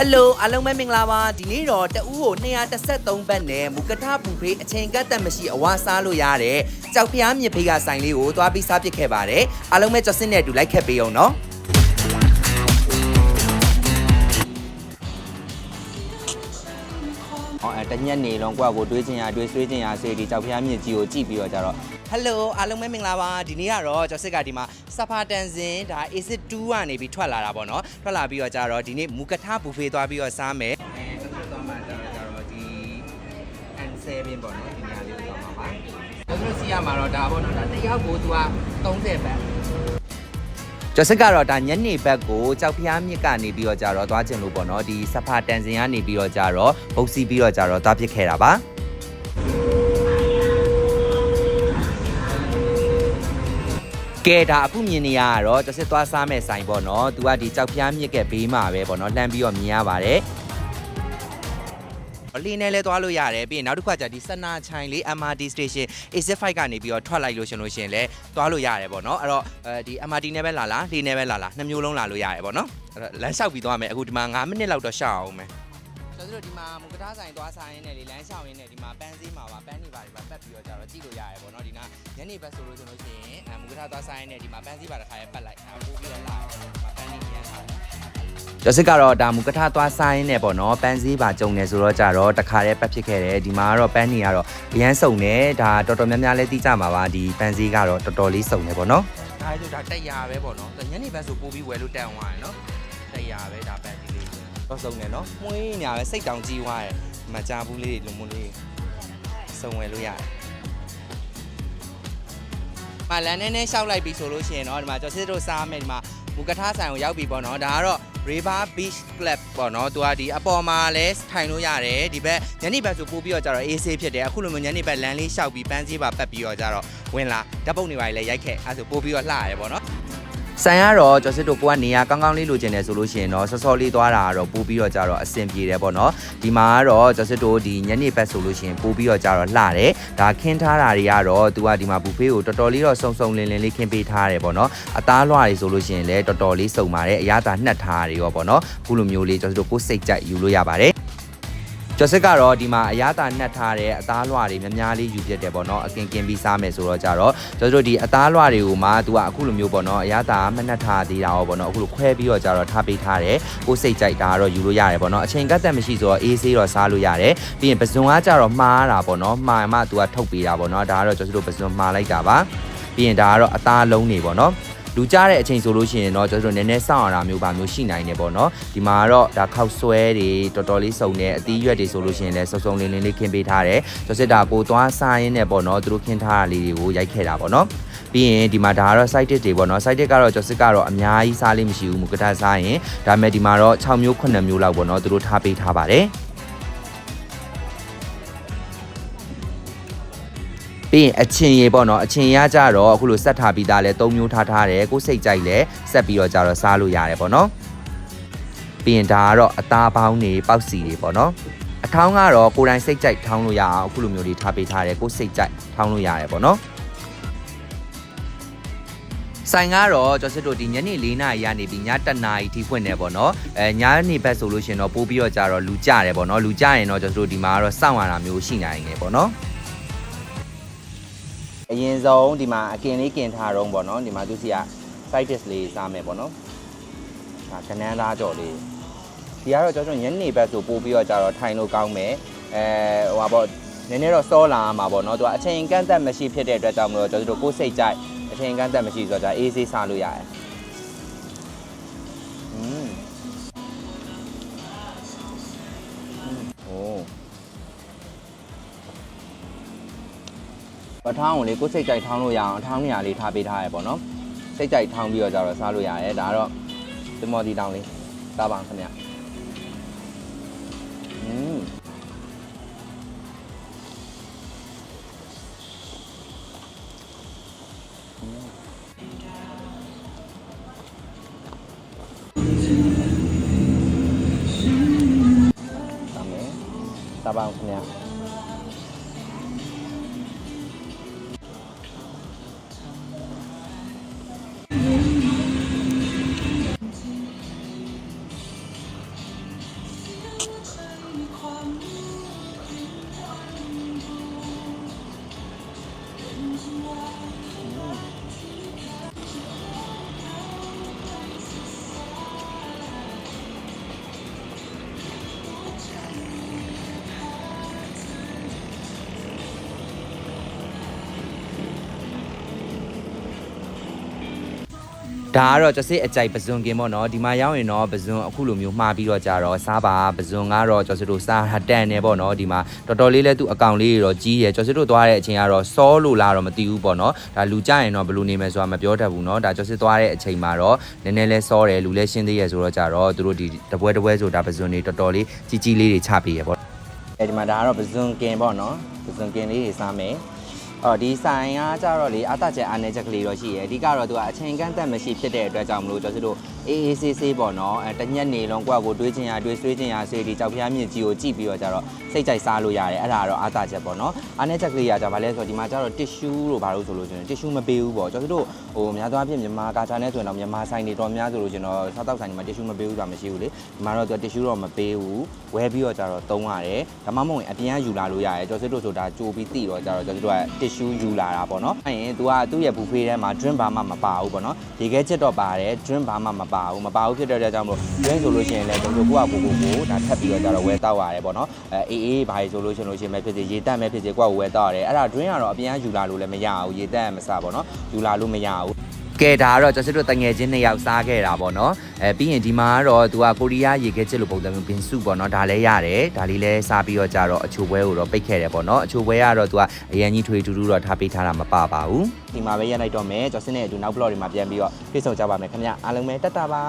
ဟယ်လိုအားလုံးပဲမင်္ဂလာပါဒီနေ့တော့တဦးကို213ဘတ်နဲ့မူကထဘူဖေးအချိန်ကတ်သက်မရှိအဝါစားလို့ရတဲ့ကြောက်ဖျားမြစ်ဖေးကဆိုင်လေးကိုသွားပြီးစားပစ်ခဲ့ပါတယ်အားလုံးပဲကြော်စင်းနဲ့အတူလိုက်ခက်ပေးအောင်နော်ဟောအဲတညက်နေလုံးကိုယ့်ကိုတွေးချင်ရတွေးဆွေးချင်ရစေဒီကြောက်ဖျားမြစ်ကြီးကိုကြည့်ပြီးတော့ကြတော့ ဟယ်လိုအားလုံးပဲမင်္ဂလာပါဒီနေ့ကတော့ကျော်စစ်ကဒီမှာစဖာတန်စင်ဒါ acid 2ကနေပြီးထွက်လာတာပေါ့နော်ထွက်လာပြီးတော့ကြတော့ဒီနေ့မူကထဘူဖေးသွားပြီးတော့စားမယ်အဲဆက်ဆက်သွားမှကြတော့ကြတော့ဒီ N7 ပေါ့နော်ဒီနေရာလေးကိုသွားမှာပါကျွန်တော်စီရမှာတော့ဒါပေါ့နော်ဒါတစ်ယောက်ကိုသူက30ဘတ်ကျော်စစ်ကတော့ဒါညနေဘက်ကိုကြောက်ဖျားမြစ်ကနေပြီးတော့ကြတော့သွားကျင်လို့ပေါ့နော်ဒီစဖာတန်စင်ကနေပြီးတော့ကြတော့ဘုတ်စီပြီးတော့ကြတော့သွားပစ်ခဲ့တာပါ ကဲဒါအခုမြင်နေရတော့ကျစစ်သွားစားမဲ့ဆိုင်ပေါ့နော်။ तू ကဒီကြောက်ဖျားမြစ်ကဘေးမှာပဲပေါ့နော်လှမ်းပြီးတော့မြင်ရပါတယ်။အလင်းနဲ့လဲသွားလို့ရတယ်ပြီးရင်နောက်တစ်ခါကျဒီစနာချိုင်လေး MRT station A5 ကနေပြီးတော့ထွက်လိုက်လို့ရှင်လို့ရှင်လဲသွားလို့ရတယ်ပေါ့နော်အဲ့တော့အဲဒီ MRT နဲ့ပဲလာလာလေနဲ့ပဲလာလာနှစ်မျိုးလုံးလာလို့ရတယ်ပေါ့နော်အဲ့တော့လမ်းလျှောက်ပြီးသွားမယ်အခုဒီမှာ9မိနစ်လောက်တော့ရှောက်အောင်မယ် ကျွန်တော်တို့ဒီမှာမုကထားဆိုင်သွားဆိုင်ရင်းနဲ့လေလမ်းလျှောက်ရင်းနဲ့ဒီမှာပန်းစည်းမှာပါပန်းနေပါတွေပါပတ်ပြီးတော့ကြတော့ကြည့်လို့ရတယ်ပေါ့နော်ဒီနာညနေဘက်ဆိုလို့ဆိုလို့ရှိရင်အဲမုကထားသွားဆိုင်ရင်းနဲ့ဒီမှာပန်းစည်းပါတစ်ခါရဲပတ်လိုက်အဲပို့ပြီးတော့လာတယ်ဒီမှာပန်းနေရမ်းထားတယ်ကျော်စစ်ကတော့ဒါမူကထသွားဆိုင်နေပေါ့နော်ပန်းစည်းပါကြုံနေဆိုတော့ကြတော့တခါတည်းပတ်ဖြစ်ခဲ့တယ်ဒီမှာကတော့ပန်းနေကတော့ရမ်းစုံနေဒါတော်တော်များများလဲသိကြမှာပါဒီပန်းစည်းကတော့တော်တော်လေးစုံနေပေါ့နော်ဒါဆိုဒါတက်ရပဲပေါ့နော်ညနေဘက်ဆိုပို့ပြီးဝယ်လို့တန်သွားရယ်နော်တက်ရပဲဒါပန်းစည်းလေး တော့စုံနေနော်မွေးနေရပဲစိတ်တောင်ကြီးသွားရယ်မကြဘူးလေးလုံမလေးစုံဝယ်လို့ရတယ်မလန်နဲ့နဲ့ရှောက်လိုက်ပြီဆိုလို့ရှိရင်တော့ဒီမှာကျော်စစ်တို့စားမယ်ဒီမှာမူကထားဆိုင်ကိုရောက်ပြီပေါ့နော်ဒါကတော့ River Beach Club ပေါ့နော်သူကဒီအပေါ်မှာလဲထိုင်လို့ရတယ်ဒီဘက်ညနေဘက်ဆိုပို့ပြီးတော့ကြတော့ AC ဖြစ်တယ်အခုလိုမျိုးညနေဘက်လမ်းလေးရှောက်ပြီးပန်းစည်းပါပတ်ပြီးတော့ကြတော့ဝင်လာဓာတ်ပုံတွေပါလေရိုက်ခဲ့အဲဆိုပို့ပြီးတော့လှရတယ်ပေါ့နော် ဆိုင်ကတော့ကျော်စစ်တို့ကိုကနေရာကောင်းကောင်းလေးလိုချင်တယ်ဆိုလို့ရှိရင်တော့စောစောလေးသွားတာကတော့ပို့ပြီးတော့ကြတော့အဆင်ပြေတယ်ပေါ့နော်ဒီမှာကတော့ကျော်စစ်တို့ဒီညနေဘက်ဆိုလို့ရှိရင်ပို့ပြီးတော့ကြတော့လှတယ်ဒါခင်းထားတာတွေကတော့သူကဒီမှာဘူဖေးကိုတော်တော်လေးတော့စုံစုံလင်းလင်းလေးခင်းပေးထားတယ်ပေါ့နော်အသားလွှာတွေဆိုလို့ရှိရင်လည်းတော်တော်လေးစုံပါတယ်အရသာနှက်ထားတာတွေရောပေါ့နော်ခုလိုမျိုးလေးကျော်စစ်တို့ကိုယ်စိတ်ကြိုက်ယူလို့ရပါတယ် ကျော်စစ်ကတော့ဒီမှာအရသာနှက်ထားတဲ့အသားလွှာတွေများများလေးယူပြတယ်ပေါ့နော်အကင်ကင်ပြီးစားမယ်ဆိုတော့ကြတော့ကျော်တို့ဒီအသားလွှာတွေကိုမှသူကအခုလိုမျိုးပေါ့နော်အရသာမနှက်ထားသေးတာရောပေါ့နော်အခုလိုခွဲပြီးတော့ကြတော့ထားပေးထားတယ်ကိုယ်စိတ်ကြိုက်တာကတော့ယူလို့ရတယ်ပေါ့နော်အချိန်ကတ်သက်မရှိဆိုတော့အေးဆေးတော့စားလို့ရတယ်ပြီးရင်ပဇွန်ကကြတော့မှားတာပေါ့နော်မှားမှသူကထုတ်ပေးတာပေါ့နော်ဒါကတော့ကျော်တို့ပဇွန်မှားလိုက်တာပါပြီးရင်ဒါကတော့အသားလုံးတွေပေါ့နော် လူကြတဲ့အချိန်ဆိုလို့ရှိရင်တော့ကျွန်တော်တို့နည်းနည်းစောင့်ရတာမျိုးပါမျိုးရှိနိုင်တယ်ပေါ့နော်ဒီမှာကတော့ဒါခောက်ဆွဲတွေတော်တော်လေးစုံနေအသီးရွက်တွေဆိုလို့ရှိရင်လည်းစုံစုံလင်းလင်းလေးခင်းပေးထားတယ်ကျွန်တော်စစ်တာကိုသွားစားရင်းနဲ့ပေါ့နော်သူတို့ခင်းထားတာလေးတွေကိုရိုက်ခဲ့တာပေါ့နော်ပြီးရင်ဒီမှာဒါကတော့ site တွေပေါ့နော် site ကတော့ကျော်စစ်ကတော့အများကြီးစားလေးမရှိဘူးမူကတစားရင်ဒါပေမဲ့ဒီမှာတော့6မျိုး9မျိုးလောက်ပေါ့နော်သူတို့ထားပေးထားပါတယ် ပြီးရင်အချင်းရေပေါ့နော်အချင်းရကြတော့အခုလိုဆက်ထားပြီးသားလဲ၃မျိုးထားထားတယ်ကိုယ်စိတ်ကြိုက်လဲဆက်ပြီးတော့ကြတော့စားလို့ရတယ်ပေါ့နော်ပြီးရင်ဒါကတော့အသားပေါင်းတွေပေါက်စီတွေပေါ့နော်အထောင်းကတော့ကိုယ်တိုင်စိတ်ကြိုက်ထောင်းလို့ရအောင်အခုလိုမျိုးလေးထားပေးထားတယ်ကိုယ်စိတ်ကြိုက်ထောင်းလို့ရတယ်ပေါ့နော်ဆိုင်ကတော့ကျော်စစ်တို့ဒီညနေ၄နာရီကနေပြီးည7နာရီထိဖွင့်နေပေါ့နော်အဲညနေဘက်ဆိုလို့ရှင်တော့ပို့ပြီးတော့ကြတော့လူကြတယ်ပေါ့နော်လူကြရင်တော့ကျော်စစ်တို့ဒီမှာကတော့စောင့်ရတာမျိုးရှိနိုင်တယ်ပေါ့နော် အရင်ဆုံးဒီမှာအကင်လေးကင်ထားတော့ပေါ့နော်ဒီမှာသူစီက side dish လေးစားမယ်ပေါ့နော်ဒါကနန်းသားကြော်လေးဒီကတော့ကျော်ကျော်ညနေဘက်ဆိုပို့ပြီးတော့ကြတော့ထိုင်လို့ကောင်းမယ်အဲဟိုပါပေါ့နည်းနည်းတော့စောလာမှာပေါ့နော်သူကအချိန်ကန့်သက်မရှိဖြစ်တဲ့အတွက်ကြောင့်မလို့ကျော်တို့ကိုယ်စိတ်ကြိုက်အချိန်ကန့်သက်မရှိဆိုတော့အေးဆေးစားလို့ရတယ် ပထောင်းကိုလေကိုယ်စိတ်ကြိုက်ထောင်းလို့ရအောင်အထောင်းနေရာလေးထားပေးထားရပေါ့နော်စိတ်ကြိုက်ထောင်းပြီးတော့ကြတော့စားလို့ရတယ်ဒါကတော့ဒီမော်ဒီတောင်းလေးစားပါခင်ဗျာอืม ตามนี้ตาบางคนเนี้ย ဒါကတော့ကျစစ်အကြိုက်ပဇွန်ကင်ပေါ့နော်ဒီမှာရောက်ရင်တော့ပဇွန်အခုလိုမျိုးမှားပြီးတော့ကြတော့စားပါပဇွန်ကတော့ကျစစ်တို့စားဟတ်တန်နေပေါ့နော်ဒီမှာတော်တော်လေးလဲသူ့အကောင့်လေးတွေတော့ကြီးရယ်ကျစစ်တို့သွားတဲ့အချိန်ကတော့စောလို့လားတော့မသိဘူးပေါ့နော်ဒါလူကြရင်တော့ဘယ်လိုနေမယ်ဆိုတာမပြောတတ်ဘူးနော်ဒါကျစစ်သွားတဲ့အချိန်မှာတော့နည်းနည်းလဲစောတယ်လူလဲရှင်းသေးရယ်ဆိုတော့ကြတော့သူတို့ဒီတပွဲတပွဲဆိုတာပဇွန်တွေတော်တော်လေးကြီးကြီးလေးတွေချပေးရယ်ပေါ့အဲဒီမှာဒါကတော့ပဇွန်ကင်ပေါ့နော်ပဇွန်ကင်လေးတွေစားမယ် အော်ဒီဆိုင်ကကြတော့လေအတချက်အားနေချက်ကလေးတော့ရှိရယ်အဓိကတော့သူကအချိန်ကန့်သက်မရှိဖြစ်တဲ့အတွက်ကြောင့်မလို့ကျွန်တော်တို့အေးအေးဆေးဆေးပေါ့နော်အဲတညက်နေလုံးကိုယ့်ကိုတွေးချင်ရတွေးဆွေးချင်ရဆွေးဒီကြောက်ဖျားမြင့်ကြီးကိုကြည့်ပြီးတော့ကြတော့စိတ်ကြိုက်စားလို့ရတယ်အဲ့ဒါကတော့အားတချက်ပေါ့နော်အားနေချက်ကလေးကကြပါလဲဆိုတော့ဒီမှာကြတော့ tissue လို့ဘာလို့ဆိုလို့ကျွန်တော် tissue မပေးဘူးပေါ့ကျွန်တော်တို့ဟိုများသောအားဖြင့်မြန်မာကာချာနဲ့ဆိုရင်တော့မြန်မာဆိုင်တွေတော်များဆိုလို့ကျွန်တော်စားတောက်ဆိုင်တွေမှာ tissue မပေးဘူးဆိုတာမရှိဘူးလေဒီမှာတော့သူ tissue တော့မပေးဘူးဝဲပြီးတော့ကြတော့သုံးရတယ်ဒါမှမဟုတ်ရင်အပြင်ကယူလာလို့ရတယ်ကျွန်တော်တို့ဆိုတာကြိုပြီးတိတော့ကြတော့ကျွန်တော်တို့က tissue ယူလာတာပေါ့နော်အဲ့ရင် तू ကသူ့ရဲ့ buffet ထဲမှာ drink ဘာမှမပါဘူးပေါ့နော်ရေခဲချက်တော့ပါတယ် drink ဘာမှမပါဘူးမပါဘူးဖြစ်တဲ့အတွက်ကြောင့်မလို့ drink ဆိုလို့ရှိရင်လည်းကျွန်တော်တို့ကိုယ့်အကိုကိုကိုဒါထပ်ပြီးတော့ကြတော့ဝဲတောက်ရတယ်ပေါ့နော်အဲအေးအေးဘာကြီးဆိုလို့ရှိရင်လို့ရှိရင်ပဲဖြစ်စေရေတက်မဲ့ဖြစ်စေကိုယ့်ကိုဝဲတောက်ရတယ်အဲ့ဒါ drink ကတော့အပြင်ကယူလာလို့လည်းမရဘူးရေတက်မစားပေါ့နော်ယူလာလို့မရဘူး ကဲဒါကတော့ကျွန်တော်တို့တငယ်ချင်းနှစ်ယောက်စားခဲ့တာပေါ့နော်အဲပြီးရင်ဒီမှာကတော့သူကကိုရီးယားရေခဲချစ်လိုပုံစံမျိုးဘင်စုပေါ့နော်ဒါလည်းရတယ်ဒါလေးလည်းစားပြီးတော့ကြတော့အချိုပွဲကိုတော့ပိတ်ခဲ့တယ်ပေါ့နော်အချိုပွဲကတော့သူကအရန်ကြီးထွေထူးထူးတော့ထားပေးထားတာမပပါဘူးဒီမှာပဲရက်လိုက်တော့မယ်ကျွန်တော်စင်းနဲ့အတူနောက် blog တွေမှာပြန်ပြီးတော့ပြည့်စုံကြပါမယ်ခင်ဗျအားလုံးပဲတက်တာပါ